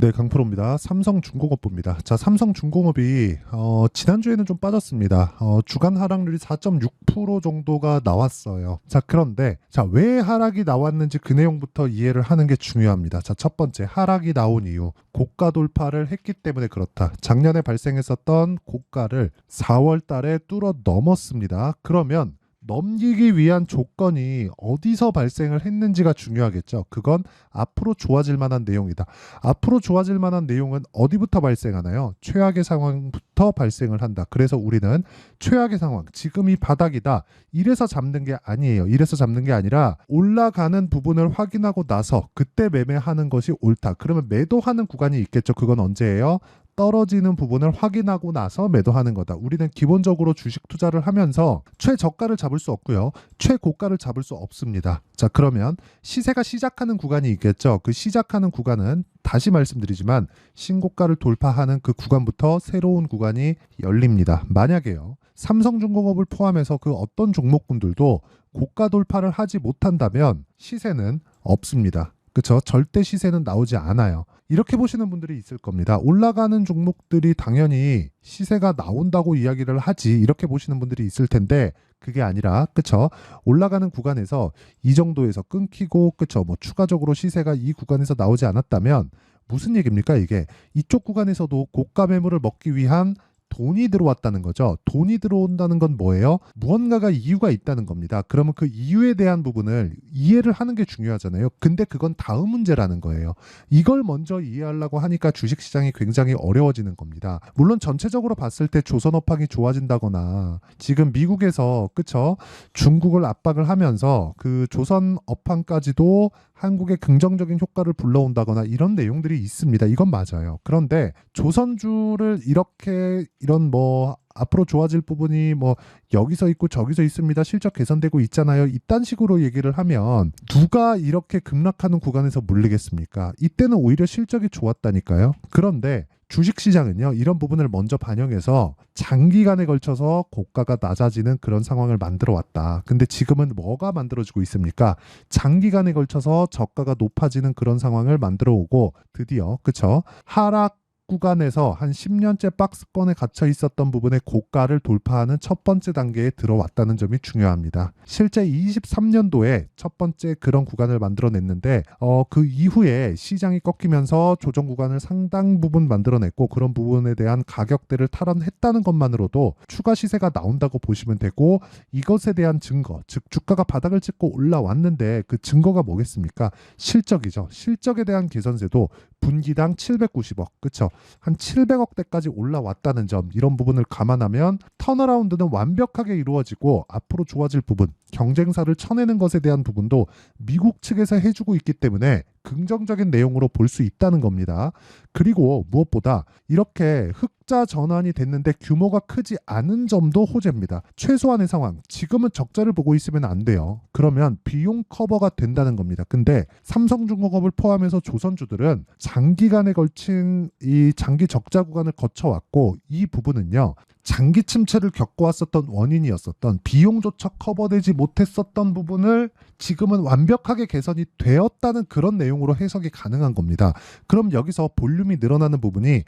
네, 강프로입니다. 삼성중공업부입니다. 자, 삼성중공업이 어, 지난주에는 좀 빠졌습니다. 어, 주간 하락률이 4.6% 정도가 나왔어요. 자, 그런데 자, 왜 하락이 나왔는지 그 내용부터 이해를 하는 게 중요합니다. 자, 첫 번째 하락이 나온 이유. 고가 돌파를 했기 때문에 그렇다. 작년에 발생했었던 고가를 4월 달에 뚫어 넘었습니다. 그러면 넘기기 위한 조건이 어디서 발생을 했는지가 중요하겠죠. 그건 앞으로 좋아질 만한 내용이다. 앞으로 좋아질 만한 내용은 어디부터 발생하나요? 최악의 상황부터 발생을 한다. 그래서 우리는 최악의 상황, 지금이 바닥이다. 이래서 잡는 게 아니에요. 이래서 잡는 게 아니라 올라가는 부분을 확인하고 나서 그때 매매하는 것이 옳다. 그러면 매도하는 구간이 있겠죠. 그건 언제예요? 떨어지는 부분을 확인하고 나서 매도하는 거다. 우리는 기본적으로 주식 투자를 하면서 최저가를 잡을 수 없고요. 최고가를 잡을 수 없습니다. 자, 그러면 시세가 시작하는 구간이 있겠죠. 그 시작하는 구간은 다시 말씀드리지만 신고가를 돌파하는 그 구간부터 새로운 구간이 열립니다. 만약에요. 삼성중공업을 포함해서 그 어떤 종목군들도 고가 돌파를 하지 못한다면 시세는 없습니다. 그쵸? 절대 시세는 나오지 않아요. 이렇게 보시는 분들이 있을 겁니다. 올라가는 종목들이 당연히 시세가 나온다고 이야기를 하지 이렇게 보시는 분들이 있을 텐데 그게 아니라 그쵸? 올라가는 구간에서 이 정도에서 끊기고 그쵸? 뭐 추가적으로 시세가 이 구간에서 나오지 않았다면 무슨 얘기입니까 이게 이쪽 구간에서도 고가 매물을 먹기 위한 돈이 들어왔다는 거죠. 돈이 들어온다는 건 뭐예요? 무언가가 이유가 있다는 겁니다. 그러면 그 이유에 대한 부분을 이해를 하는 게 중요하잖아요. 근데 그건 다음 문제라는 거예요. 이걸 먼저 이해하려고 하니까 주식 시장이 굉장히 어려워지는 겁니다. 물론 전체적으로 봤을 때 조선 업황이 좋아진다거나 지금 미국에서 그쵸 중국을 압박을 하면서 그 조선 업황까지도 한국에 긍정적인 효과를 불러온다거나 이런 내용들이 있습니다. 이건 맞아요. 그런데 조선주를 이렇게 이런 뭐 앞으로 좋아질 부분이 뭐 여기서 있고 저기서 있습니다. 실적 개선되고 있잖아요. 이딴 식으로 얘기를 하면 누가 이렇게 급락하는 구간에서 물리겠습니까? 이때는 오히려 실적이 좋았다니까요. 그런데 주식 시장은요, 이런 부분을 먼저 반영해서 장기간에 걸쳐서 고가가 낮아지는 그런 상황을 만들어 왔다. 근데 지금은 뭐가 만들어지고 있습니까? 장기간에 걸쳐서 저가가 높아지는 그런 상황을 만들어 오고 드디어, 그쵸? 하락 구간에서 한 10년째 박스권에 갇혀 있었던 부분의 고가를 돌파하는 첫 번째 단계에 들어왔다는 점이 중요합니다. 실제 23년도에 첫 번째 그런 구간을 만들어냈는데 어, 그 이후에 시장이 꺾이면서 조정 구간을 상당 부분 만들어냈고 그런 부분에 대한 가격대를 탈환했다는 것만으로도 추가 시세가 나온다고 보시면 되고 이것에 대한 증거, 즉 주가가 바닥을 찍고 올라왔는데 그 증거가 뭐겠습니까? 실적이죠. 실적에 대한 개선세도 분기당 790억, 그쵸? 한 700억대까지 올라왔다는 점 이런 부분을 감안하면 턴어라운드는 완벽하게 이루어지고 앞으로 좋아질 부분 경쟁사를 쳐내는 것에 대한 부분도 미국 측에서 해주고 있기 때문에 긍정적인 내용으로 볼 수 있다는 겁니다. 그리고 무엇보다 이렇게 흑자 전환이 됐는데 규모가 크지 않은 점도 호재입니다. 최소한의 상황. 지금은 적자를 보고 있으면 안 돼요. 그러면 비용 커버가 된다는 겁니다. 근데 삼성중공업을 포함해서 조선주들은 장기간에 걸친 이 장기 적자 구간을 거쳐왔고 이 부분은요. 장기 침체 를 겪어왔었던 원인이었었던 비용조차 커버되지 못했었던 부분을 지금은 완벽하게 개선이 되었다는 그런 내용으로 해석이 가능한 겁니다. 그럼 여기서 볼륨이 늘어나는 부분이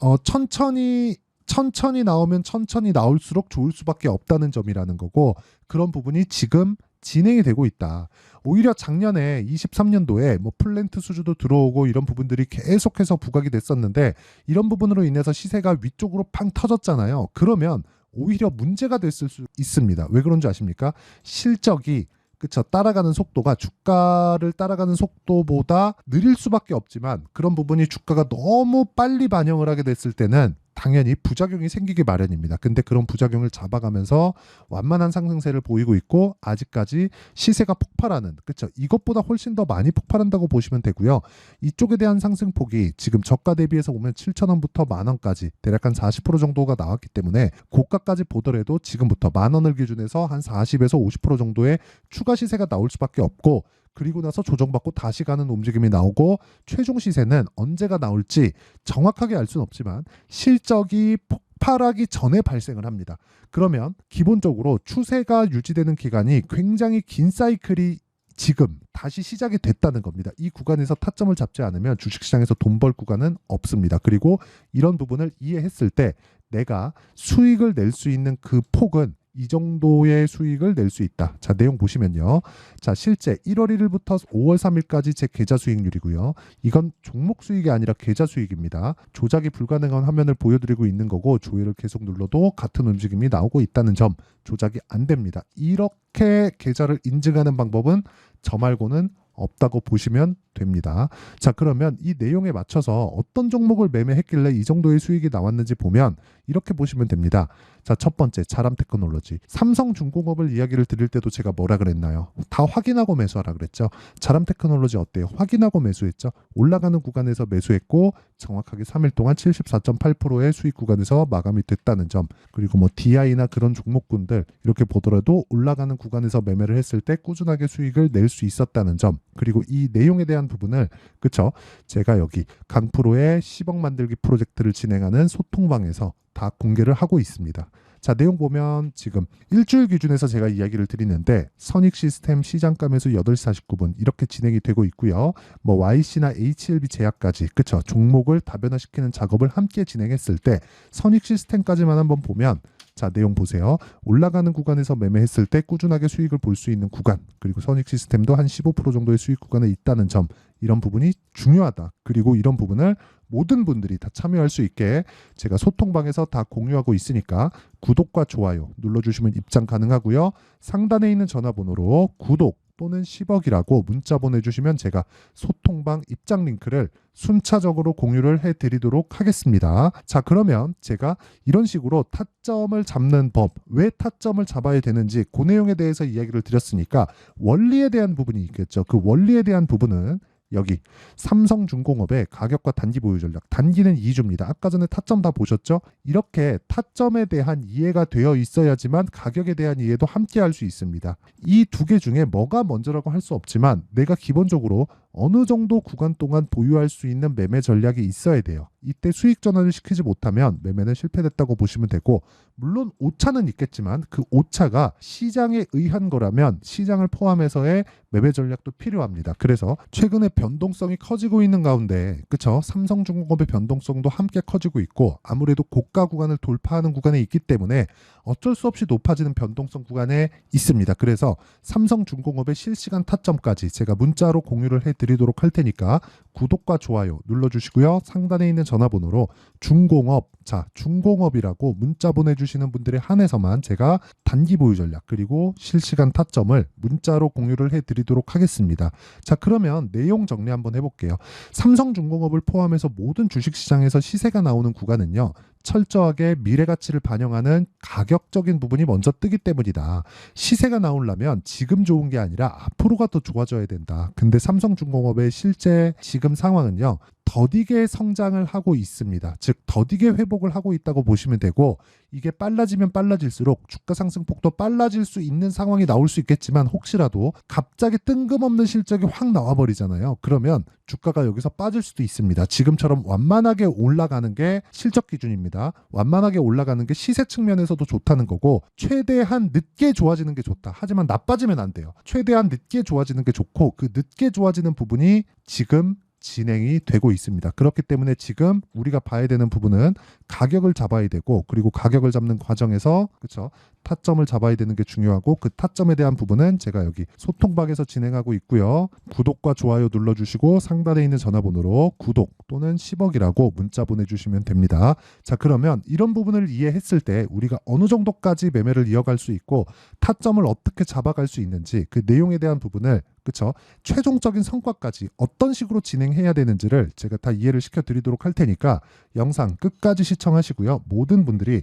어, 천천히 천천히 나오면 천천히 나올수록 좋을 수밖에 없다는 점이라는 거고 그런 부분이 지금 진행이 되고 있다. 오히려 작년에 23년도에 뭐 플랜트 수주도 들어오고 이런 부분들이 계속해서 부각이 됐었는데 이런 부분으로 인해서 시세가 위쪽으로 팡 터졌잖아요. 그러면 오히려 문제가 됐을 수 있습니다. 왜 그런지 아십니까? 실적이 그쵸 따라가는 속도가 주가를 따라가는 속도보다 느릴 수밖에 없지만 그런 부분이 주가가 너무 빨리 반영을 하게 됐을 때는 당연히 부작용이 생기기 마련입니다. 근데 그런 부작용을 잡아가면서 완만한 상승세를 보이고 있고 아직까지 시세가 폭발하는 그렇죠. 이것보다 훨씬 더 많이 폭발한다고 보시면 되고요. 이쪽에 대한 상승폭이 지금 저가 대비해서 보면 7천 원부터 만 원까지 대략 한 40% 정도가 나왔기 때문에 고가까지 보더라도 지금부터 만 원을 기준해서 한 40에서 50% 정도의 추가 시세가 나올 수밖에 없고 그리고 나서 조정받고 다시 가는 움직임이 나오고 최종 시세는 언제가 나올지 정확하게 알 수는 없지만 실적이 폭발하기 전에 발생을 합니다. 그러면 기본적으로 추세가 유지되는 기간이 굉장히 긴 사이클이 지금 다시 시작이 됐다는 겁니다. 이 구간에서 타점을 잡지 않으면 주식시장에서 돈 벌 구간은 없습니다. 그리고 이런 부분을 이해했을 때 내가 수익을 낼 수 있는 그 폭은 이 정도의 수익을 낼 수 있다. 자, 내용 보시면요. 자, 실제 1월 1일부터 5월 3일까지 제 계좌 수익률이고요. 이건 종목 수익이 아니라 계좌 수익입니다. 조작이 불가능한 화면을 보여드리고 있는 거고 조회를 계속 눌러도 같은 움직임이 나오고 있다는 점 조작이 안 됩니다. 이렇게 계좌를 인증하는 방법은 저 말고는 없다고 보시면 됩니다. 자, 그러면 이 내용에 맞춰서 어떤 종목을 매매했길래 이 정도의 수익이 나왔는지 보면 이렇게 보시면 됩니다. 자, 첫 번째, 자람 테크놀로지. 삼성중공업을 이야기를 드릴 때도 제가 뭐라 그랬나요? 다 확인하고 매수하라 그랬죠. 자람 테크놀로지 어때요? 확인하고 매수했죠. 올라가는 구간에서 매수했고 정확하게 3일 동안 74.8%의 수익 구간에서 마감이 됐다는 점. 그리고 뭐 DI나 그런 종목군들 이렇게 보더라도 올라가는 구간에서 매매를 했을 때 꾸준하게 수익을 낼 수 있었다는 점. 그리고 이 내용에 대한 부분을 그쵸? 제가 여기 강프로의 10억 만들기 프로젝트를 진행하는 소통방에서 다 공개를 하고 있습니다. 자, 내용 보면 지금 일주일 기준에서 제가 이야기를 드리는데 선익 시스템 매수 8시 49분 이렇게 진행이 되고 있고요. 뭐 YC나 HLB 제약까지 그쵸 종목을 다변화시키는 작업을 함께 진행했을 때 선익 시스템까지만 한번 보면 자, 내용 보세요. 올라가는 구간에서 매매했을 때 꾸준하게 수익을 볼 수 있는 구간, 그리고 선익 시스템도 한 15% 정도의 수익 구간에 있다는 점, 이런 부분이 중요하다. 그리고 이런 부분을 모든 분들이 다 참여할 수 있게 제가 소통방에서 다 공유하고 있으니까 구독과 좋아요 눌러주시면 입장 가능하고요. 상단에 있는 전화번호로 구독 또는 10억이라고 문자 보내주시면 제가 소통방 입장 링크를 순차적으로 공유를 해드리도록 하겠습니다. 자, 그러면 제가 이런 식으로 타점을 잡는 법, 왜 타점을 잡아야 되는지 그 내용에 대해서 이야기를 드렸으니까 원리에 대한 부분이 있겠죠. 그 원리에 대한 부분은 여기 삼성중공업의 가격과 단기 보유 전략. 단기는 2주입니다. 아까 전에 타점 다 보셨죠? 이렇게 타점에 대한 이해가 되어 있어야지만 가격에 대한 이해도 함께 할 수 있습니다. 이 두 개 중에 뭐가 먼저라고 할 수 없지만 내가 기본적으로 어느 정도 구간 동안 보유할 수 있는 매매 전략이 있어야 돼요. 이때 수익 전환을 시키지 못하면 매매는 실패됐다고 보시면 되고 물론 오차는 있겠지만 그 오차가 시장에 의한 거라면 시장을 포함해서의 매매 전략도 필요합니다. 그래서 최근에 변동성이 커지고 있는 가운데 그쵸 삼성중공업의 변동성도 함께 커지고 있고 아무래도 고가 구간을 돌파하는 구간에 있기 때문에 어쩔 수 없이 높아지는 변동성 구간에 있습니다. 그래서 삼성중공업의 실시간 타점까지 제가 문자로 공유를 해드리도록 할 테니까 구독과 좋아요 눌러주시고요. 상단에 있는 전화번호로 중공업, 자, 중공업이라고 문자 보내주시는 분들에 한해서만 제가 단기 보유 전략 그리고 실시간 타점을 문자로 공유를 해드리도록 하겠습니다. 자, 그러면 내용 정리 한번 해볼게요. 삼성중공업을 포함해서 모든 주식시장에서 시세가 나오는 구간은요. 철저하게 미래 가치를 반영하는 가격적인 부분이 먼저 뜨기 때문이다. 시세가 나오려면 지금 좋은 게 아니라 앞으로가 더 좋아져야 된다. 근데 삼성중공업의 실제 지금 상황은요. 더디게 성장을 하고 있습니다. 즉 더디게 회복을 하고 있다고 보시면 되고 이게 빨라지면 빨라질수록 주가 상승폭도 빨라질 수 있는 상황이 나올 수 있겠지만 혹시라도 갑자기 뜬금없는 실적이 확 나와 버리잖아요. 그러면 주가가 여기서 빠질 수도 있습니다. 지금처럼 완만하게 올라가는 게 실적 기준입니다. 완만하게 올라가는 게 시세 측면에서도 좋다는 거고 최대한 늦게 좋아지는 게 좋다. 하지만 나빠지면 안 돼요. 최대한 늦게 좋아지는 게 좋고 그 늦게 좋아지는 부분이 지금 진행이 되고 있습니다. 그렇기 때문에 지금 우리가 봐야 되는 부분은 가격을 잡아야 되고 그리고 가격을 잡는 과정에서 그렇죠 타점을 잡아야 되는 게 중요하고 그 타점에 대한 부분은 제가 여기 소통방에서 진행하고 있고요. 구독과 좋아요 눌러주시고 상단에 있는 전화번호로 구독 또는 10억이라고 문자 보내주시면 됩니다. 자 그러면 이런 부분을 이해했을 때 우리가 어느 정도까지 매매를 이어갈 수 있고 타점을 어떻게 잡아갈 수 있는지 그 내용에 대한 부분을 그쵸 최종적인 성과까지 어떤 식으로 진행해야 되는지를 제가 다 이해를 시켜드리도록 할 테니까 영상 끝까지 시청하시고요. 모든 분들이